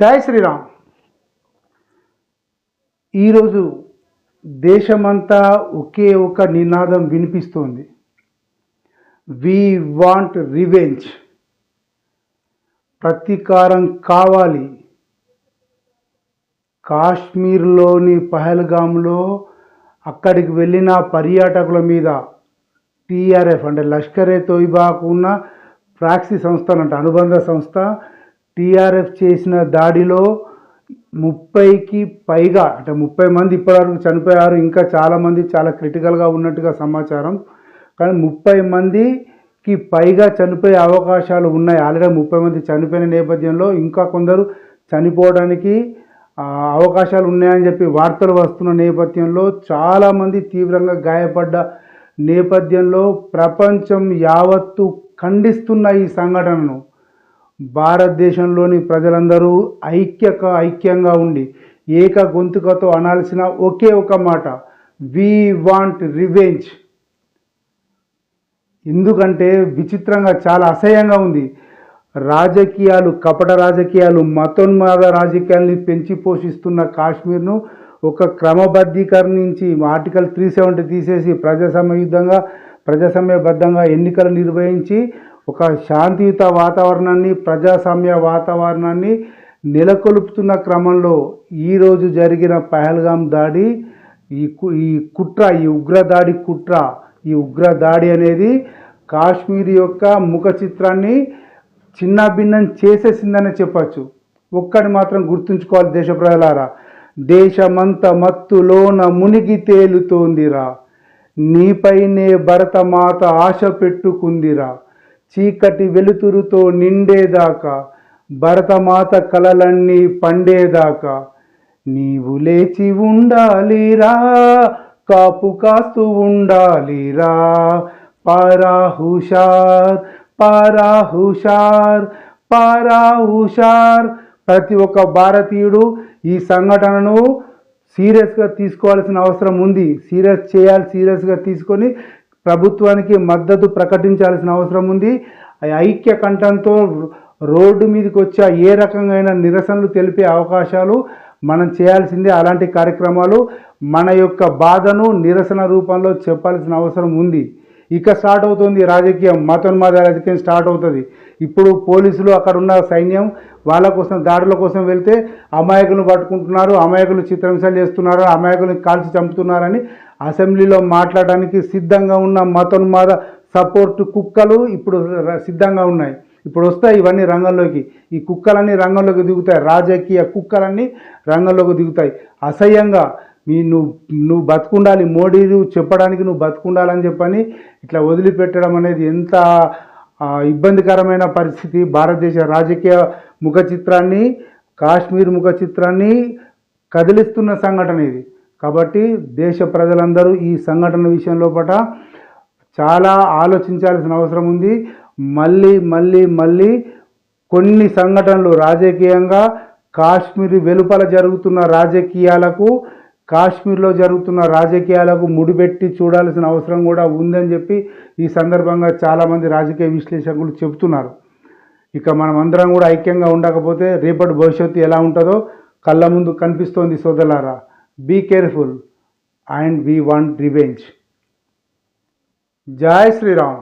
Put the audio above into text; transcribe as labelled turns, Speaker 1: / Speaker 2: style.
Speaker 1: జై శ్రీరామ్. ఈరోజు దేశమంతా ఒకే ఒక నినాదం వినిపిస్తోంది. వి వాంట్ రివెంజ్ ప్రతీకారం కావాలి. కాశ్మీర్లోని పహల్గామ్లో అక్కడికి వెళ్ళిన పర్యాటకుల మీద టీఆర్ఎఫ్ అంటే లష్కరే తోయిబాకు ఉన్న ప్రాక్సీ సంస్థ అంటే అనుబంధ సంస్థ టీఆర్ఎఫ్ చేసిన దాడిలో ముప్పైకి పైగా అంటే ముప్పై మంది ఇప్పటివరకు చనిపోయారు. ఇంకా చాలామంది చాలా క్రిటికల్గా ఉన్నట్టుగా సమాచారం. కానీ ముప్పై మందికి పైగా చనిపోయే అవకాశాలు ఉన్నాయి. ఆల్రెడీ ముప్పై మంది చనిపోయిన నేపథ్యంలో ఇంకా కొందరు చనిపోవడానికి అవకాశాలు ఉన్నాయని చెప్పి వార్తలు వస్తున్న నేపథ్యంలో చాలామంది తీవ్రంగా గాయపడ్డ నేపథ్యంలో ప్రపంచం యావత్తు ఖండిస్తున్న ఈ సంఘటనను భారతదేశంలోని ప్రజలందరూ ఐక్యక ఐక్యంగా ఉండి ఏక గొంతుకతో అనాల్సిన ఒకే ఒక మాట వి వాంట్ రివెంజ్ ఎందుకంటే విచిత్రంగా చాలా అసహ్యంగా ఉంది. రాజకీయాలు కపట రాజకీయాలు మతోన్మాద రాజకీయాల్ని పెంచి పోషిస్తున్న కాశ్మీర్ను ఒక క్రమబద్ధీకరించి ఆర్టికల్ త్రీ సెవెంటీ తీసేసి ప్రజాసమయుద్ధంగా ప్రజాసమయబద్ధంగా ఎన్నికలు నిర్వహించి ఒక శాంతియుత వాతావరణాన్ని ప్రజాస్వామ్య వాతావరణాన్ని నెలకొల్పుతున్న క్రమంలో ఈరోజు జరిగిన పహల్గాం దాడి ఈ కు- ఈ కుట్ర ఈ ఉగ్రదాడి కుట్ర ఈ ఉగ్రదాడి అనేది కాశ్మీర్ యొక్క ముఖ చిత్రాన్ని చిన్నాభిన్నం చేసేసిందనే చెప్పచ్చు. ఒక్కటి మాత్రం గుర్తుంచుకోవాలి దేశ ప్రజలారా దేశమంత మత్తులోన మునిగి తేలుతోందిరా. నీపైనే భరతమాత ఆశ పెట్టుకుందిరా. చీకటి వెలుతురుతో నిండేదాకా భరతమాత కలలన్నీ పండేదాకా. నీవు లేచి ఉండాలిరా కాపు కాస్తూ ఉండాలిరా. పారా హుషార్ పారా హుషార్ పారా హుషార్ ప్రతి ఒక్క భారతీయుడు ఈ సంఘటనను సీరియస్గా తీసుకోవాల్సిన అవసరం ఉంది. సీరియస్ చేయాలి సీరియస్గా తీసుకొని ప్రభుత్వానికి మద్దతు ప్రకటించాల్సిన అవసరం ఉంది. ఐక్య కంఠంతో రోడ్డు మీదకి వచ్చే ఏ రకంగా నిరసనలు తెలిపే అవకాశాలు మనం చేయాల్సిందే అలాంటి కార్యక్రమాలు. మన యొక్క బాధను నిరసన రూపంలో చెప్పాల్సిన అవసరం ఉంది. ఇక స్టార్ట్ అవుతుంది రాజకీయం. మతోన్మాద రాజకీయం స్టార్ట్ అవుతుంది. ఇప్పుడు పోలీసులు అక్కడ ఉన్న సైన్యం వాళ్ళ కోసం దాడుల కోసం వెళ్తే అమాయకులను పట్టుకుంటున్నారు అమాయకులు చిత్రహింసలు చేస్తున్నారు అమాయకులను కాల్చి చంపుతున్నారని అసెంబ్లీలో మాట్లాడడానికి సిద్ధంగా ఉన్న మతోన్మాద సపోర్ట్ కుక్కలు ఇప్పుడు సిద్ధంగా ఉన్నాయి. ఇప్పుడు వస్తాయి ఇవన్నీ రంగంలోకి. ఈ కుక్కలన్నీ రంగంలోకి దిగుతాయి. రాజకీయ కుక్కలన్నీ రంగంలోకి దిగుతాయి. అసహ్యంగా మీ నువ్వు నువ్వు బతుకుండాలి మోడీ నువ్వు చెప్పడానికి నువ్వు బతుకుండాలని చెప్పని ఇట్లా వదిలిపెట్టడం అనేది ఎంత ఇబ్బందికరమైన పరిస్థితి భారతదేశ రాజకీయ ముఖ చిత్రాన్ని కాశ్మీర్ ముఖ చిత్రాన్ని కదిలిస్తున్న సంఘటన ఇది. కాబట్టి దేశ ప్రజలందరూ ఈ సంఘటన విషయంలో పట చాలా ఆలోచించాల్సిన అవసరం ఉంది. మళ్ళీ మళ్ళీ మళ్ళీ కొన్ని సంఘటనలు రాజకీయంగా కాశ్మీర్ వెలుపల జరుగుతున్న రాజకీయాలకు కాశ్మీర్లో జరుగుతున్న రాజకీయాలకు ముడిపెట్టి చూడాల్సిన అవసరం కూడా ఉందని చెప్పి ఈ సందర్భంగా చాలామంది రాజకీయ విశ్లేషకులు చెబుతున్నారు. ఇక మనం అందరం కూడా ఐక్యంగా ఉండకపోతే రేపటి భవిష్యత్తు ఎలా ఉంటుందో కళ్ళ ముందు కనిపిస్తోంది సోదలారా be careful and we want revenge జై శ్రీరామ్.